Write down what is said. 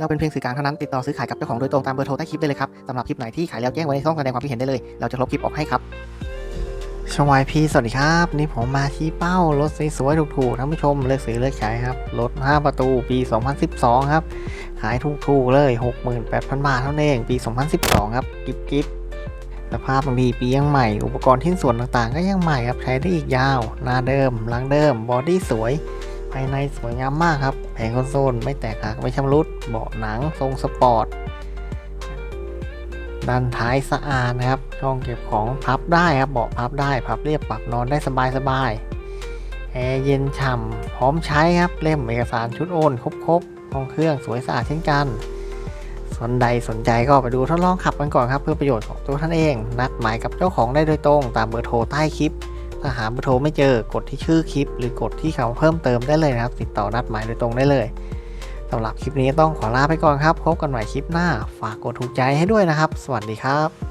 เราเป็นเพียงสื่อกลางเท่านั้นติดต่อซื้อขายกับเจ้าของโดยตรงตามเบอร์โทรใต้คลิปได้เลยครับสำหรับคลิปไหนที่ขายแล้วแจ้งไว้ในช่องแสดงความคิดเห็นได้เลย เราจะลบคลิปออกให้ครับชวายพีสวัสดีครับ นี่ผมมาที่เป้ารถสวยๆถูกๆท่านผู้ชมเลือกซื้อเลือกขายครับ รถ 5 ประตูปี 2012 ครับ ขายถูกๆเลย 68,000 บาทเท่านั้นเองปี 2012 ครับ กิบกิบสภาพบางทีปียังใหม่ อุปกรณ์ที่ส่วนต่างๆ ก็ยังใหม่ครับ ใช้ได้อีกยาว หน้าเดิมหลังเดิม บอดี้สวย ภายในสวยงามมากครับ แผงคอนโซลไม่แตกหักไม่ชำรุด เบาะหนังทรงสปอร์ต ด้านท้ายสะอาดนะครับ ช่องเก็บของพับได้ครับ เบาะพับได้ พับเรียบปรับนอนได้สบายสบายแอร์เย็นฉ่ำพร้อมใช้ครับ เล่มเอกสารชุดโอนครบๆห้องเครื่องสวยสะอาดเช่นกันสนใดสนใจก็ไปดูทดลองขับกันก่อนครับ เพื่อประโยชน์ของตัวท่านเอง นัดหมายกับเจ้าของได้โดยตรง ตามเบอร์โทรใต้คลิป ถ้าหาเบอร์โทรไม่เจอกดที่ชื่อคลิป หรือกดที่คำเพิ่มเติมได้เลยนะครับ ติดต่อนัดหมายโดยตรงได้เลยสำหรับคลิปนี้ต้องขอลาไปก่อนครับ พบกันใหม่คลิปหน้า ฝากกดถูกใจให้ด้วยนะครับ สวัสดีครับ